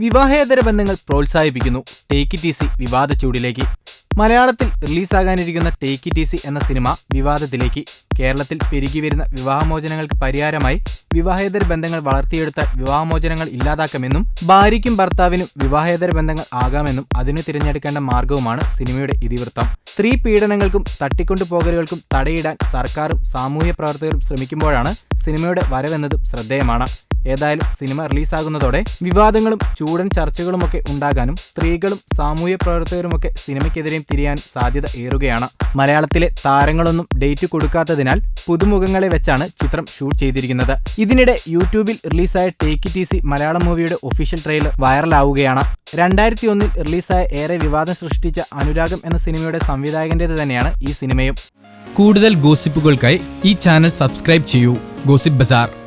വിവാഹേതര ബന്ധങ്ങൾ പ്രോത്സാഹിപ്പിക്കുന്നു. ടേക്ക് ഇറ്റ് ഈസി വിവാദ ചൂടിലേക്ക്. മലയാളത്തിൽ റിലീസാകാനിരിക്കുന്ന ടേക്ക് ഇറ്റ് ഈസി എന്ന സിനിമ വിവാദത്തിലേക്ക്. കേരളത്തിൽ പെരുകി വരുന്ന വിവാഹമോചനങ്ങൾക്ക് പരിഹാരമായി വിവാഹേതര ബന്ധങ്ങൾ വളർത്തിയെടുത്ത വിവാഹമോചനങ്ങൾ ഇല്ലാതാക്കാമെന്നും ഭാര്യയ്ക്കും ഭർത്താവിനും വിവാഹേതര ബന്ധങ്ങൾ ആകാമെന്നും അതിനു തിരഞ്ഞെടുക്കേണ്ട മാർഗവുമാണ് സിനിമയുടെ ഇതിവൃത്തം. സ്ത്രീ പീഡനങ്ങൾക്കും തട്ടിക്കൊണ്ടുപോകലുകൾക്കും തടയിടാൻ സർക്കാരും സാമൂഹ്യ പ്രവർത്തകരും ശ്രമിക്കുമ്പോഴാണ് സിനിമയുടെ വരവെന്നതും ശ്രദ്ധേയമാണ്. ഏതായാലും സിനിമ റിലീസാകുന്നതോടെ വിവാദങ്ങളും ചൂടൻ ചർച്ചകളുമൊക്കെ ഉണ്ടാകാനും സ്ത്രീകളും സാമൂഹ്യ പ്രവർത്തകരുമൊക്കെ സിനിമയ്ക്കെതിരെയും തിരിയാൻ സാധ്യത ഏറുകയാണ്. മലയാളത്തിലെ താരങ്ങളൊന്നും ഡേറ്റ് കൊടുക്കാത്തതിനാൽ പുതുമുഖങ്ങളെ വെച്ചാണ് ചിത്രം ഷൂട്ട് ചെയ്തിരിക്കുന്നത്. ഇതിനിടെ യൂട്യൂബിൽ റിലീസായ ടേക്ക് ഇറ്റ് ഈസി മലയാളം മൂവിയുടെ ഒഫീഷ്യൽ ട്രെയിലർ വൈറലാവുകയാണ്. രണ്ടായിരത്തി ഒന്നിൽ റിലീസായ ഏറെ വിവാദം സൃഷ്ടിച്ച അനുരാഗം എന്ന സിനിമയുടെ സംവിധായകന്റേത് തന്നെയാണ് ഈ സിനിമയും. കൂടുതൽ ഗോസിപ്പുകൾക്കായി ഈ ചാനൽ സബ്സ്ക്രൈബ് ചെയ്യൂ. Gossip bazaar.